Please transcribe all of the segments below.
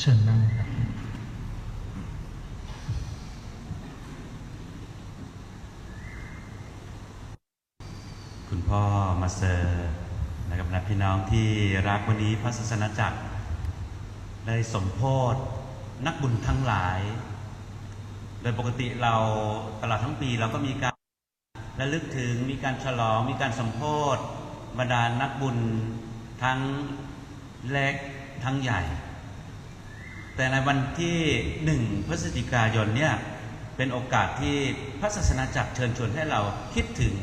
เชิญนั่งครับคุณพ่อมาเซอร์นะครับและพี่น้องที่รักวันนี้พระศาสนาจักร ได้สมโพธนักบุญทั้งหลาย โดยปกติเราตลอดทั้งปีเราก็มีการระลึกถึงมีการฉลองมีการสมโพธบรรดานักบุญทั้งเล็กทั้งใหญ่ แต่ในวันที่หนึ่งพฤศจิกายนเนี่ยเป็นโอกาสที่พระศาสนาจักรเชิญชวนให้เราคิดถึง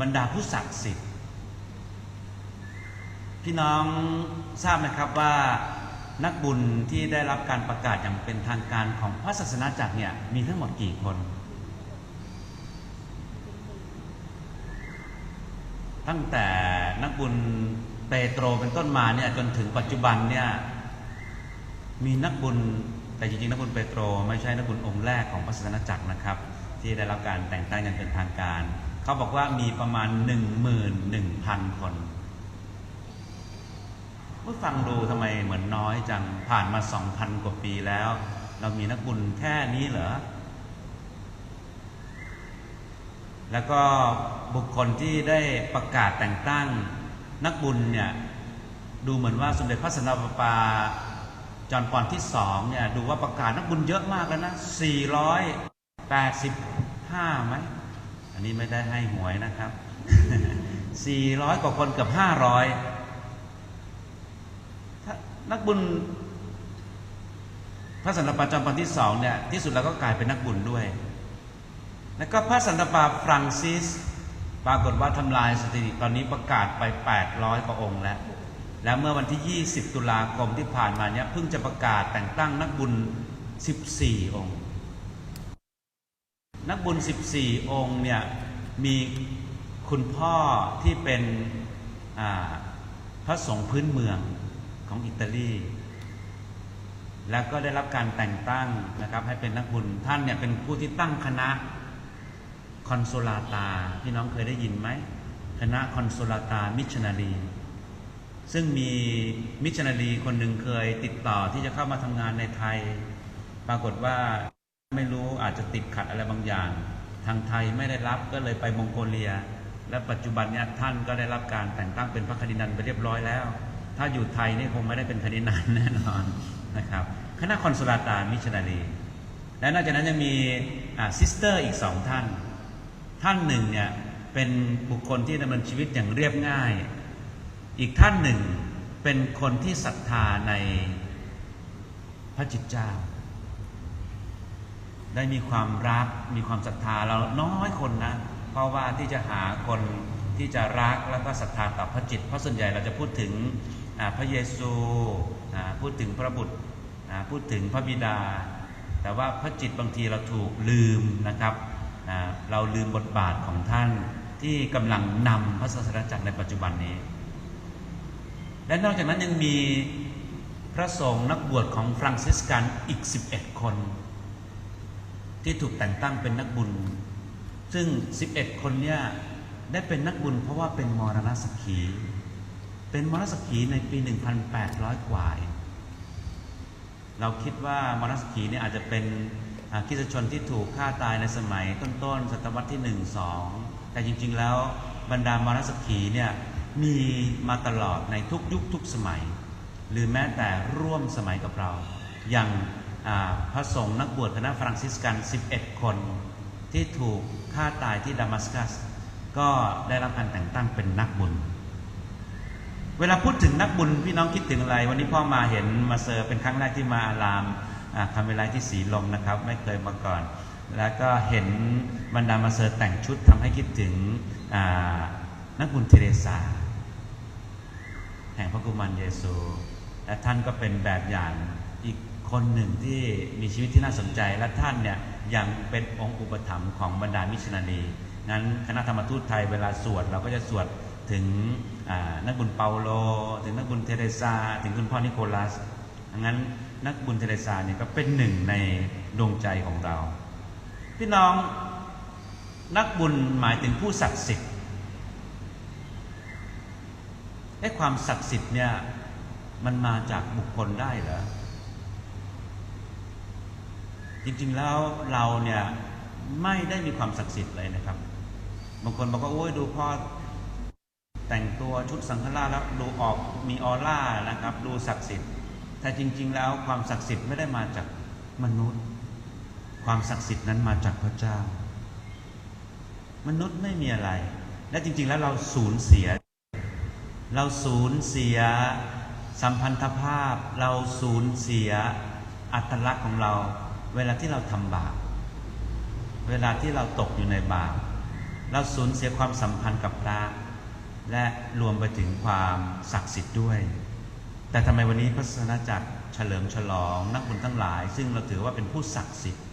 บรรดาผู้ศักดิ์สิทธิ์พี่น้องทราบไหมครับว่านักบุญที่ได้รับการประกาศอย่างเป็นทางการของพระศาสนาจักรเนี่ยมีทั้งหมดกี่คน ตั้งแต่นักบุญเปโตรเป็นต้นมาเนี่ยจนถึงปัจจุบันเนี่ย มีนักบุญแต่จริงๆ นักบุญเปโตร ไม่ใช่นักบุญองค์แรกของพระศาสนาจักรนะครับ ที่ได้รับการแต่งตั้งอย่างเป็นทางการ เขาบอกว่ามีประมาณ 11,000 คนเมื่อฟังดูทำไมเหมือนน้อยจังผ่านมา 2,000 กว่าปีแล้ว เรามีนักบุญแค่นี้เหรอแล้วก็บุคคลที่ได้ประกาศแต่งตั้งนักบุญเนี่ยดูเหมือนว่าสมเด็จพระสันตะปาปา จอห์นปอนที่สองเนี่ยดูว่าประกาศนักบุญเยอะมากแล้วนะ 485ไหมอันนี้ไม่ได้ให้หวยนะครับ 400 กว่าคนเกับ500ถ้านักบุญพระสันตะปาจอห์นปอนที่สองเนี่ยที่สุดแล้วก็กลายเป็นนักบุญด้วย แล้วก็พระสันตะปาฟรังซิส ปรากฏว่าทำลายสถิติตอนนี้ประกาศไป 800 กว่าองค์แล้ว แล้วเมื่อวันที่ 20 ตุลาคมที่ผ่านมาเนี่ยเพิ่งจะประกาศแต่งตั้งนักบุญ 14 องค์ นักบุญ 14 องค์เนี่ยมีคุณพ่อที่เป็นพระสงฆ์พื้นเมืองของอิตาลี แล้วก็ได้รับการแต่งตั้งนะครับให้เป็นนักบุญท่านเนี่ยเป็นผู้ที่ตั้งคณะคอนโซลาตา พี่น้องเคยได้ยินไหม คณะคอนโซลาตามิชชันนารี ซึ่งมีมิชชันนารีคนหนึ่งเคยติดต่อที่จะเข้ามาทำงานในไทย ปรากฏว่าไม่รู้อาจจะติดขัดอะไรบางอย่าง ทางไทยไม่ได้รับก็เลยไปมองโกเลีย และปัจจุบันเนี่ยท่านก็ได้รับการแต่งตั้งเป็นพระคดินันไปเรียบร้อยแล้ว ถ้าอยู่ไทยนี่คงไม่ได้เป็นคดินันแน่นอนนะครับคณะคอนโซลาตามิชชันนารี และนอกจากนั้นยังมีซิสเตอร์อีกสองท่าน ท่านหนึ่งเนี่ยเป็นบุคคลที่ดำเนินชีวิตอย่างเรียบง่าย อีกท่านหนึ่งเป็นคนที่ศรัทธาในพระจิตเจ้า ได้มีความรักมีความศรัทธาเราน้อยคนนะ เพราะว่าที่จะหาคนที่จะรักแล้วก็ศรัทธาต่อพระจิต เพราะส่วนใหญ่เราจะพูดถึงพระเยซูพูดถึงพระบุตรพูดถึงพระบิดา แต่ว่าพระจิตบางทีเราถูกลืมนะครับเราลืมบทบาทของท่านที่กำลังนำพระศาสนาจักรในปัจจุบันนี้ และนอกจากนั้นยังมีพระสงฆ์นักบวชของฟรังซิสกันอีก 11 คน ที่ถูกแต่งตั้งเป็นนักบุญ ซึ่ง 11 คนเนี่ยได้เป็นนักบุญเพราะว่าเป็นมรณสักขี เป็นมรณสักขีในปี 1,800 กว่า เราคิดว่ามรณสักขีเนี่ยอาจจะเป็นคริสชนที่ถูกฆ่าตายในสมัยต้นๆศตวรรษที่ 1 2 แต่จริงๆแล้วบรรดามรณสักขีเนี่ย มีมาตลอดในทุกยุคทุกสมัย หรือแม้แต่ร่วมสมัยกับเรา อย่างพระสงฆ์นักบวชคณะฟรังซิสกัน 11 คน ที่ถูกฆ่าตายที่ดามัสกัส ก็ได้รับการแต่งตั้งเป็นนักบุญ เวลาพูดถึงนักบุญพี่น้องคิดถึงอะไร วันนี้พ่อมาเห็นมาเซอร์เป็นครั้งแรกที่มาอารามอ่าคำเวลาที่สีลมนะครับ ไม่เคยมาก่อน แล้วก็เห็นบรรดามาเซอร์แต่งชุดทำให้คิดถึงนักบุญเทเรซา แห่งพระกุมารเยซู และท่านก็เป็นแบบอย่างอีกคนหนึ่งที่มีชีวิตที่น่าสนใจ และท่านเนี่ยยังเป็นองค์อุปถัมภ์ของบรรดามิชนารีงั้นคณะธรรมทูตไทยเวลาสวดเราก็จะสวดถึงนักบุญเปาโล ถึงนักบุญเทเรซา ถึงคุณพ่อนิโคลัสงั้นนักบุญเทเรซาเนี่ยก็เป็นหนึ่งในดวงใจของเรา พี่น้องนักบุญหมายถึงผู้ศักดิ์สิทธิ์ ไอ้ความศักดิ์สิทธิ์เนี่ยมันมาจากบุคคลได้เหรอ จริงๆแล้วเราเนี่ยไม่ได้มีความศักดิ์สิทธิ์เลยนะครับ บางคนบอกว่าโอ้ยดูพ่อแต่งตัวชุดสังฆราชแล้วดูออกมีออร่านะครับ ดูศักดิ์สิทธิ์ แต่จริง ๆ แล้วความศักดิ์สิทธิ์ไม่ได้มาจากมนุษย์ ความศักดิ์สิทธิ์นั้นมาจากพระเจ้า มนุษย์ไม่มีอะไร และจริง ๆ แล้วเราสูญเสีย เราสูญเสียสัมพันธภาพ เราสูญเสียอัตลักษณ์ของเรา เวลาที่เราทำบาปเวลาที่เราตกอยู่ในบาปเราสูญเสียความสัมพันธ์กับพระและรวมไปถึงความศักดิ์สิทธิ์ด้วย แต่ทำไมวันนี้พระศาสนาจักรเฉลิมฉลองนักบุญทั้งหลาย ซึ่งเราถือว่าเป็นผู้ศักดิ์สิทธิ์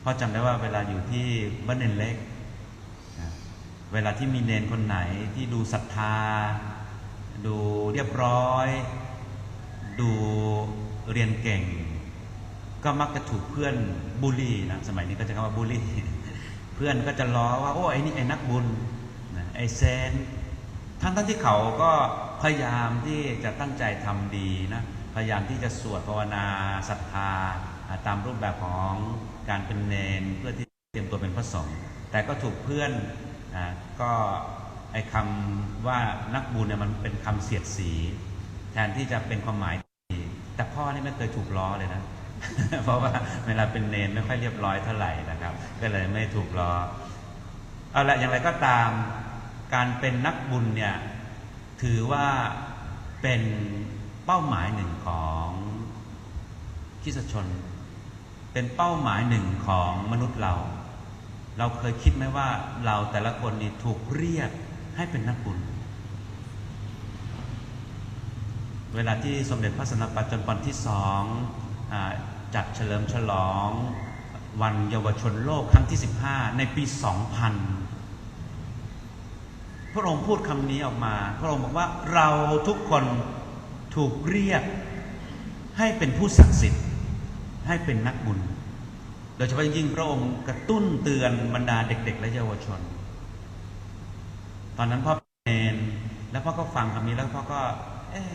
เพราะจำได้ว่าเวลาอยู่ที่บ้านเนนเล็ก เวลาที่มีเนนคนไหนที่ดูศรัทธา ดูเรียบร้อย ดูเรียนเก่ง ก็มักจะถูกเพื่อนบูลลี่นะสมัยนี้ก็จะคำว่าบูลลี่ เพื่อนก็จะล้อว่าโอ้ไอ้นี่ไอ้นักบุญนะไอ้เซนทั้งทั้งที่เขาก็พยายามที่จะตั้งใจทำดีนะพยายามที่จะสวดภาวนาศรัทธาอ่าตามรูปแบบของการเป็นเนนเพื่อที่เตรียมตัวเป็นพระสงฆ์แต่ก็ถูกเพื่อน อ่าก็ไอ้คำว่านักบุญเนี่ยมันเป็นคำเสียดสี แทนที่จะเป็นความหมายดีแต่พ่อนี่ไม่เคยถูกล้อเลยนะ เพราะว่าเวลาเป็นเนนไม่ค่อยเรียบร้อยเท่าไหร่นะครับ ก็เลยไม่ถูกล้อเอาละอย่างไรก็ตามการเป็นนักบุญเนี่ยถือว่าเป็นเป้าหมายหนึ่งของคิสชน เป็นเป้าหมายหนึ่งของมนุษย์เรา เราเคยคิดไหมว่าเราแต่ละคนนี่ถูกเรียกให้เป็นนักบุญ เวลาที่สมเด็จพระสันตะปัจจุบันที่สองอจัดเฉลิมฉลองวันเยาวชนโลกครั้งที่ 15 ในปี 2000 พระองค์พูดคำนี้ออกมา พระองค์บอกว่าเราทุกคนถูกเรียกให้เป็นผู้ศักดิ์สิทธิ์ให้เป็นนักบุญ โดยเฉพาะยิ่งพระองค์กระตุ้นเตือนบรรดาเด็ก ๆ และเยาวชน ตอนนั้นพ่อเป็นนแล้วพ่อก็ฟังคำนี้แล้วพ่อก็ เอ๊ะ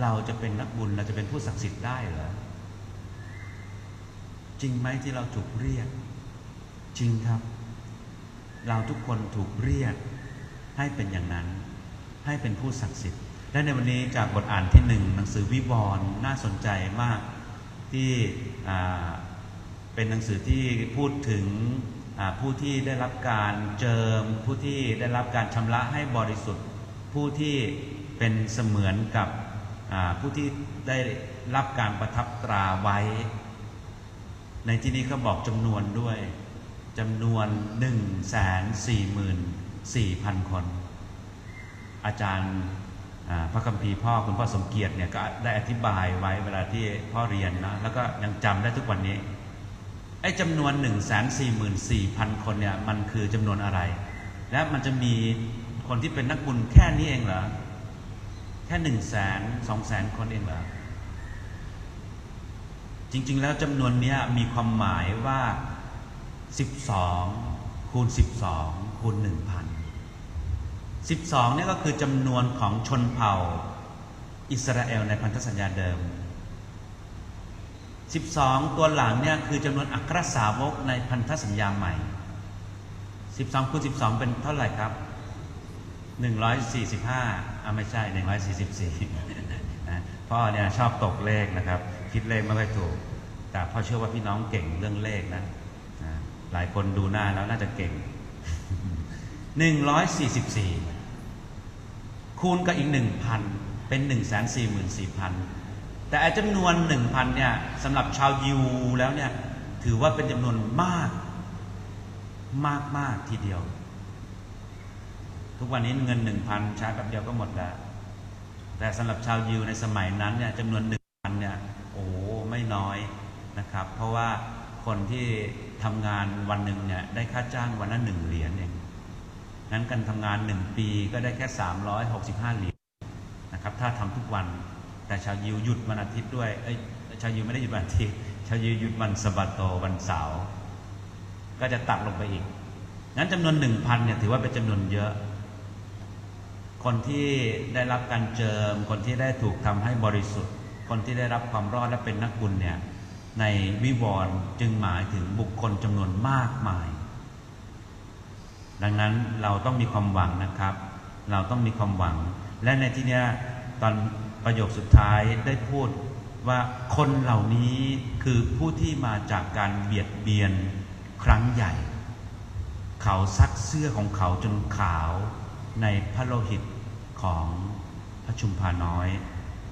เราจะเป็นนักบุญเราจะเป็นผู้ศักดิ์สิทธิ์ได้เหรอจริงไหมที่เราถูกเรียก จริงครับ เราทุกคนถูกเรียก ให้เป็นอย่างนั้น ให้เป็นผู้ศักดิ์สิทธิ์ และในวันนี้จากบทอ่านที่หนึ่งหนังสือวิวรณ์น่าสนใจมากที่อ่า เป็นหนังสือที่พูดถึงผู้ที่ได้รับการเจิม ผู้ที่ได้รับการชำระให้บริสุทธิ์ ผู้ที่เป็นเสมือนกับผู้ที่ได้รับการประทับตราไว้ ในที่นี้เขาบอกจำนวนด้วยจำนวน 1 4 4 4 0 0 0 คน อาจารย์พระคัมภีร์พ่อคุณพ่อสมเกียรติเนี่ยก็ได้อธิบายไว้เวลาที่พ่อเรียนนะแล้วก็ยังจำได้ทุกวันนี้ ไอ้จำนวน 1 4 4 0 0 0 คนเนี่ยมันคือจำนวนอะไร และมันจะมีคนที่เป็นนักบุญแค่นี้เองเหรอ แค่หนึ่งแสนสองแสนคนเองเหรอ จริง ๆ แล้วจำนวนเนี้ยมีความหมายว่า 12 คูณ 12 คูณ 1,000 12เนี่ยก็คือจำนวนของชนเผ่า อิสราเอลในพันธสัญญาเดิม 12 ตัวหลังเนี่ยคือจำนวนอัครสาวกในพันธสัญญาใหม่ 12คูณ12 เป็นเท่าไหร่ครับ 145อ่าไม่ใช่ 144นะพ่อเนี่ยชอบตกเลขนะครับ คิดเลขไม่ค่อยถูก แต่พ่อเชื่อว่าพี่น้องเก่งเรื่องเลขนะนะหลายคนดูหน้าแล้วน่าจะเก่ง 144 คูณกับอีก 1,000 เป็น 144,000 แต่ไอ้จำนวน1,000เนี่ยสำหรับชาวยิวแล้วเนี่ยถือว่าเป็นจำนวนมาก มากมากทีเดียว ทุกวันนี้เงินหนึ่งพันใช้แป๊บเดียวก็หมดแล้ว แต่สำหรับชาวยิวในสมัยนั้นเนี่ยจำนวนหนึ่งพันเนี่ยโอ้ไม่น้อยนะครับ เพราะว่าคนที่ทำงานวันหนึ่งเนี่ยได้ค่าจ้างวันละหนึ่งเหรียญเองนั้นการทำงานหนึ่งปีก็ได้แค่สามร้อยหกสิบห้าเหรียญนะครับ ถ้าทำทุกวัน แต่ชาวยิวหยุดวันอาทิตย์ด้วยเอ้ยชาวยิวไม่ได้หยุดวันอาทิตย์ชาวยิวหยุดวันสบัตโตวันเสาร์ก็จะตัดลงไปอีกงั้นจำนวนหนึ่งพันเนี่ยถือว่าเป็นจำนวนเยอะ คนที่ได้รับการเจิม คนที่ได้ถูกทำให้บริสุทธิ์ คนที่ได้รับความรอดและเป็นนักบุญเนี่ยในวิวรณ์จึงหมายถึงบุคคลจำนวนมากมาย ดังนั้นเราต้องมีความหวังนะครับ เราต้องมีความหวัง และในที่นี้ตอน ประโยคสุดท้ายได้พูดว่าคนเหล่านี้คือผู้ที่มาจากการเบียดเบียนครั้งใหญ่ เขาซักเสื้อของเขาจนขาวในพระโลหิตของพระชุมพาน้อย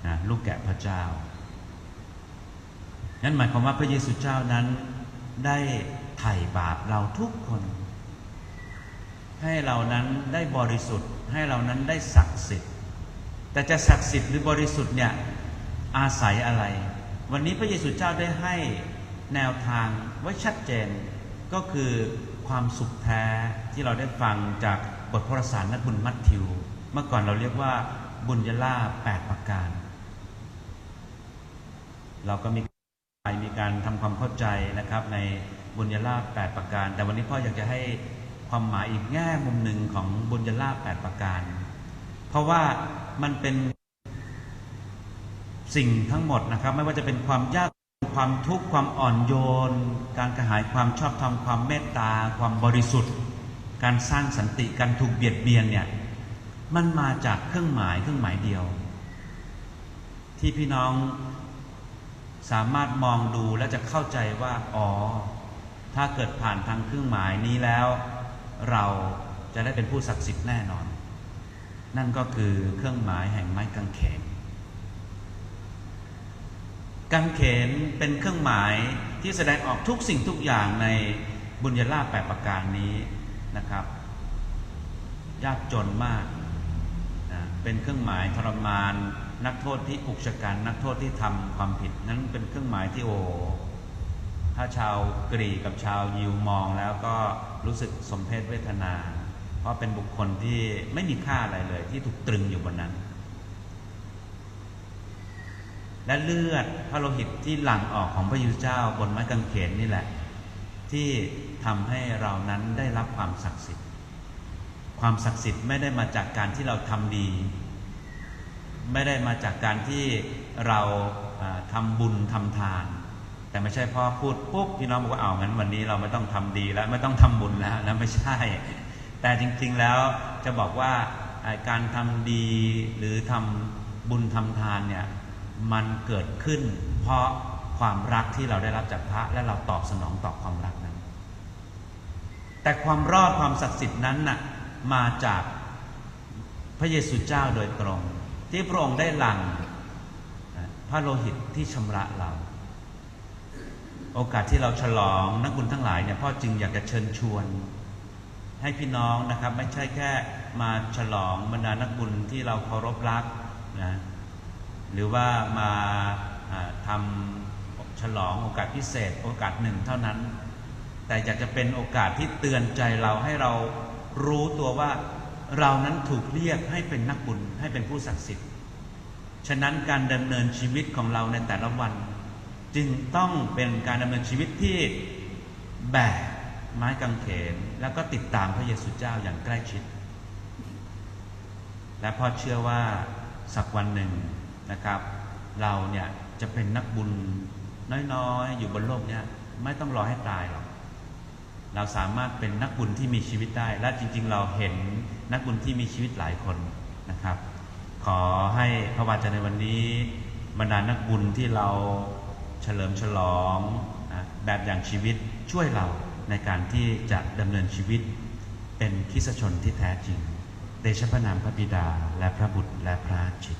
นะลูกแกะพระเจ้า นั่นหมายความว่าพระเยซูเจ้านั้นได้ไถ่บาปเราทุกคน ให้เรานั้นได้บริสุทธิ์ ให้เรานั้นได้ศักดิ์สิทธิ์ แต่จะศักดิ์สิทธิ์หรือบริสุทธิ์เนี่ยอาศัยอะไร วันนี้พระเยซูเจ้าได้ให้แนวทางไว้ชัดเจนก็คือความสุขแท้ที่เราได้ฟังจากบทพระสารนักบุญมัทธิว เมื่อก่อนเราเรียกว่าบุญยล่าแปดประการ เราก็มีมีการทำความเข้าใจนะครับในบุญยล่าแปดประการ แต่วันนี้พ่ออยากจะให้ความหมายอีกแง่มุมหนึ่งของบุญยล่าแปดประการ เพราะว่ามันเป็นสิ่งทั้งหมดนะครับ ไม่ว่าจะเป็นความยากความทุกข์ความอ่อนโยน การกระหายความชอบธรรมความเมตตา ความบริสุทธิ์ การสร้างสันติการถูกเบียดเบียนเนี่ยมันมาจากเครื่องหมายเครื่องหมายเดียว ที่พี่น้องสามารถมองดูและจะเข้าใจว่า อ๋อ ถ้าเกิดผ่านทางเครื่องหมายนี้แล้ว เราจะได้เป็นผู้ศักดิ์สิทธิ์แน่นอน นั่นก็คือเครื่องหมายแห่งไม้กางเขนกางเขนเป็นเครื่องหมายที่แสดงออกทุกสิ่งทุกอย่างในบุญญาลาภแปดประการนี้นะครับ ยากจนมากนะเป็นเครื่องหมายทรมาน นักโทษที่อุกชะกันนักโทษที่ทำความผิด นั้นเป็นเครื่องหมายที่โอถ้าชาวกรีกกับชาวยิวมองแล้วก็รู้สึกสมเพศเวทนา เพราะเป็นบุคคลที่ไม่มีค่าอะไรเลย ที่ถูกตรึงอยู่บนนั้น และเลือดพระโลหิตที่หลั่งออกของพระเยูเจ้าบนไม้กางเขนนี่แหละ ที่ทำให้เรานั้นได้รับความศักดิ์สิทธิ์ ความศักดิ์สิทธิ์ไม่ได้มาจากการที่เราทำดี ไม่ได้มาจากการที่เราทำบุญทำทานแต่ไม่ใช่พอพูดปุ๊บพี่น้องบอกว่าเอางั้นวันนี้เราไม่ต้องทำดีแล้วไม่ต้องทำบุญแล้วนะไม่ใช่ แต่จริงๆแล้วจะบอกว่าการทำดีหรือทำบุญทำทานเนี่ยมันเกิดขึ้น เพราะความรักที่เราได้รับจากพระและเราตอบสนองต่อความรักนั้น แต่ความรอดความศักดิ์สิทธิ์นั้นน่ะมาจากพระเยซูเจ้าโดยตรง ที่พระองค์ได้หลั่งพระโลหิตที่ชำระเรา โอกาสที่เราฉลองนักบุญทั้งหลายเนี่ยพ่อจึงอยากจะเชิญชวน ให้พี่น้องนะครับ ไม่ใช่แค่มาฉลองบรรดานักบุญที่เราเคารพรักนะหรือว่ามาทำฉลองโอกาสพิเศษ โอกาสหนึ่งเท่านั้น แต่อยากจะเป็นโอกาสที่เตือนใจเราให้เรารู้ตัวว่าเรานั้นถูกเรียกให้เป็นนักบุญให้เป็นผู้ศักดิ์สิทธิ์ ฉะนั้นการดำเนินชีวิตของเราในแต่ละวัน จึงต้องเป็นการดำเนินชีวิตที่แบก ไม้กางเขนแล้วก็ติดตามพระเยซูเจ้าอย่างใกล้ชิด และพ่อเชื่อว่าสักวันหนึ่งนะครับ เราเนี่ยจะเป็นนักบุญน้อยๆ อยู่บนโลกเนี้ยไม่ต้องรอให้ตายหรอกเราสามารถเป็นนักบุญที่มีชีวิตได้ และจริง ๆ เราเห็นนักบุญที่มีชีวิตหลายคนนะครับ ขอให้พระวจนะในวันนี้บรรดานักบุญที่เราเฉลิมฉลองนะแบบอย่างชีวิตช่วยเรา ในการที่จะดำเนินชีวิตเป็นคิสตชนที่แท้จริง เดชพระนามพระบิดาและพระบุตรและพระจิต